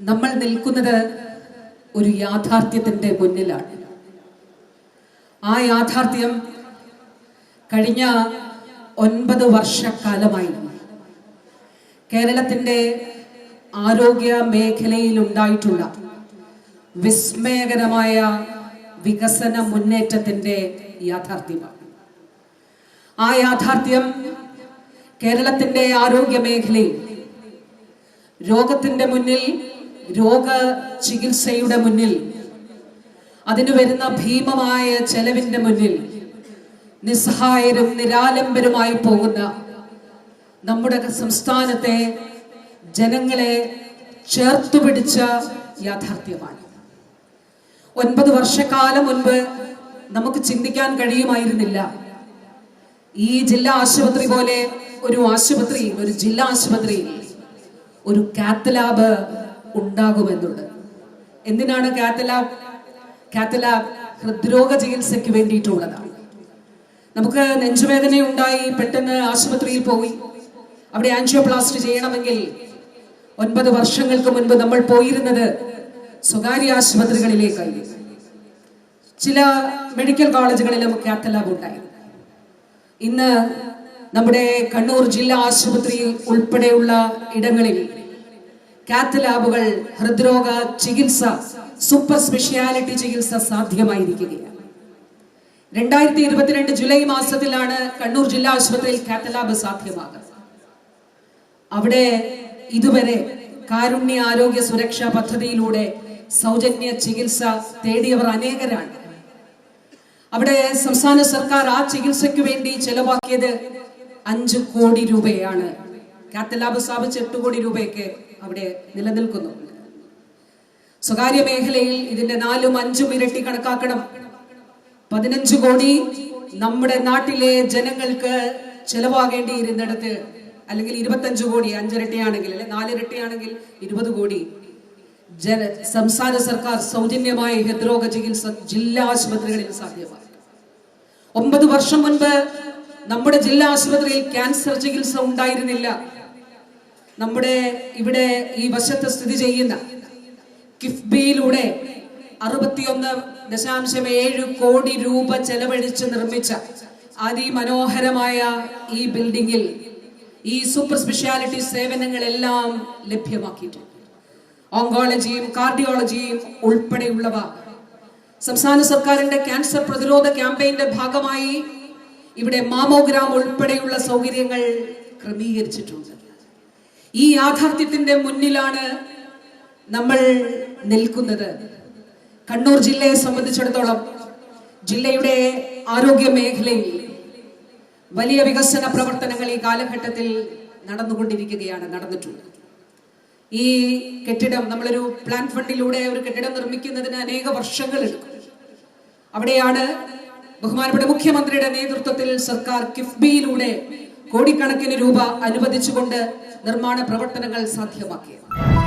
നമ്മൾ നിൽക്കുന്നത് ഒരു യാഥാർത്ഥ്യത്തിന്റെ മുന്നിലാണ്. ആ യാഥാർത്ഥ്യം കഴിഞ്ഞ ഒൻപത് വർഷക്കാലമായി കേരളത്തിന്റെ ആരോഗ്യ മേഖലയിൽ ഉണ്ടായിട്ടുള്ള വിസ്മയകരമായ വികസന മുന്നേറ്റത്തിന്റെ യാഥാർത്ഥ്യമാണ്. ആ യാഥാർത്ഥ്യം കേരളത്തിന്റെ ആരോഗ്യ മേഖലയിൽ രോഗത്തിന്റെ മുന്നിൽ രോഗ ചികിത്സയുടെ മുന്നിൽ അതിന് വരുന്ന ഭീമമായ ചെലവിന്റെ മുന്നിൽ നിസ്സഹായരും നിരാലംബരുമായി പോകുന്ന നമ്മുടെ സംസ്ഥാനത്തെ ജനങ്ങളെ ചേർത്തു പിടിച്ച യാഥാർത്ഥ്യമാണ്. ഒൻപത് വർഷക്കാലം മുൻപ് നമുക്ക് ചിന്തിക്കാൻ കഴിയുമായിരുന്നില്ല. ഈ ജില്ലാ ആശുപത്രി പോലെ ഒരു ആശുപത്രി ഒരു ജില്ലാ ആശുപത്രി ഒരു കാത്ത് ലാബ് ഉണ്ടാകുമെന്നുണ്ട്. എന്തിനാണ് കാത്തലാബ് കാത്തലാബ് ഹൃദ്രോഗ ചികിത്സയ്ക്ക് വേണ്ടിയിട്ടുള്ളതാണ് നമുക്ക് നെഞ്ചുവേദന ഉണ്ടായി പെട്ടെന്ന് ആശുപത്രിയിൽ പോയി. അവിടെ ആൻജിയോപ്ലാസ്റ്റ് ചെയ്യണമെങ്കിൽ ഒൻപത് വർഷങ്ങൾക്ക് മുൻപ് നമ്മൾ പോയിരുന്നത് സ്വകാര്യ ആശുപത്രികളിലേക്കായി ചില മെഡിക്കൽ കോളേജുകളിലും കാത്തലാബ് ഉണ്ടായി. ഇന്ന് നമ്മുടെ കണ്ണൂർ ജില്ലാ ആശുപത്രിയിൽ ഉൾപ്പെടെയുള്ള ഇടങ്ങളിൽ കാത്ത് ലാബുകൾ ഹൃദ്രോഗ ചികിത്സ സൂപ്പർ സ്പെഷ്യാലിറ്റി ചികിത്സ സാധ്യമായിരിക്കുകയാണ്. രണ്ടായിരത്തി ഇരുപത്തിരണ്ട് ജൂലൈ മാസത്തിലാണ് കണ്ണൂർ ജില്ലാ ആശുപത്രിയിൽ കാത്ത് ലാബ് സാധ്യമാകുന്നത്. അവിടെ ഇതുവരെ കാരുണ്യ ആരോഗ്യ സുരക്ഷാ പദ്ധതിയിലൂടെ സൗജന്യ ചികിത്സ തേടിയവർ അനേകരാണ്. അവിടെ സംസ്ഥാന സർക്കാർ ആ ചികിത്സയ്ക്ക് വേണ്ടി ചെലവാക്കിയത് അഞ്ചു കോടി രൂപയാണ്. കാത്തലാബ് സ്ഥാപിച്ച് എട്ട് കോടി രൂപയൊക്കെ അവിടെ നിലനിൽക്കുന്നു. സ്വകാര്യ മേഖലയിൽ ഇതിന്റെ നാലും അഞ്ചും ഇരട്ടി കണക്കാക്കണം. പതിനഞ്ച് കോടി നമ്മുടെ നാട്ടിലെ ജനങ്ങൾക്ക് ചെലവാകേണ്ടിയിരുന്നിടത്ത് അല്ലെങ്കിൽ ഇരുപത്തഞ്ച് കോടി അഞ്ചിരട്ടിയാണെങ്കിൽ അല്ലെ നാലിരട്ടിയാണെങ്കിൽ ഇരുപത് കോടി. ജന സംസ്ഥാന സർക്കാർ സൗജന്യമായ ഹൃദ്രോഗ ചികിത്സ ജില്ലാ ആശുപത്രികളിൽ സാധ്യമാണ്. ഒമ്പത് വർഷം മുൻപ് നമ്മുടെ ജില്ലാ ആശുപത്രിയിൽ ക്യാൻസർ ചികിത്സ ഉണ്ടായിരുന്നില്ല. നമ്മുടെ ഇവിടെ ഈ വശത്ത് സ്ഥിതി ചെയ്യുന്ന കിഫ്ബിയിലൂടെ അറുപത്തിയൊന്ന് ദശാംശം ഏഴ് കോടി രൂപ ചെലവഴിച്ച് നിർമ്മിച്ച അതിമനോഹരമായ ഈ ബിൽഡിംഗിൽ ഈ സൂപ്പർ സ്പെഷ്യാലിറ്റി സേവനങ്ങളെല്ലാം ലഭ്യമാക്കിയിട്ടുണ്ട്. ഓങ്കോളജിയും കാർഡിയോളജിയും ഉൾപ്പെടെയുള്ളവ സംസ്ഥാന സർക്കാരിന്റെ ക്യാൻസർ പ്രതിരോധ ക്യാമ്പയിന്റെ ഭാഗമായി ഇവിടെ മാമോഗ്രാം ഉൾപ്പെടെയുള്ള സൗകര്യങ്ങൾ ക്രമീകരിച്ചിട്ടുണ്ട്. ഈ യാഥാർത്ഥ്യത്തിന്റെ മുന്നിലാണ് നമ്മൾ നിൽക്കുന്നത്. കണ്ണൂർ ജില്ലയെ സംബന്ധിച്ചിടത്തോളം ജില്ലയുടെ ആരോഗ്യ മേഖലയിൽ വലിയ വികസന പ്രവർത്തനങ്ങൾ ഈ കാലഘട്ടത്തിൽ നടന്നുകൊണ്ടിരിക്കുകയാണ് നടന്നിട്ടുണ്ട്. ഈ കെട്ടിടം നമ്മളൊരു പ്ലാൻ ഫണ്ടിലൂടെ ഒരു കെട്ടിടം നിർമ്മിക്കുന്നതിന് അനേക വർഷങ്ങൾ എടുക്കും. അവിടെയാണ് ബഹുമാനപ്പെട്ട മുഖ്യമന്ത്രിയുടെ നേതൃത്വത്തിൽ സർക്കാർ കിഫ്ബിയിലൂടെ കോടിക്കണക്കിന് രൂപ അനുവദിച്ചുകൊണ്ട് നിർമ്മാണ പ്രവർത്തനങ്ങൾ സാധ്യമാക്കിയത്.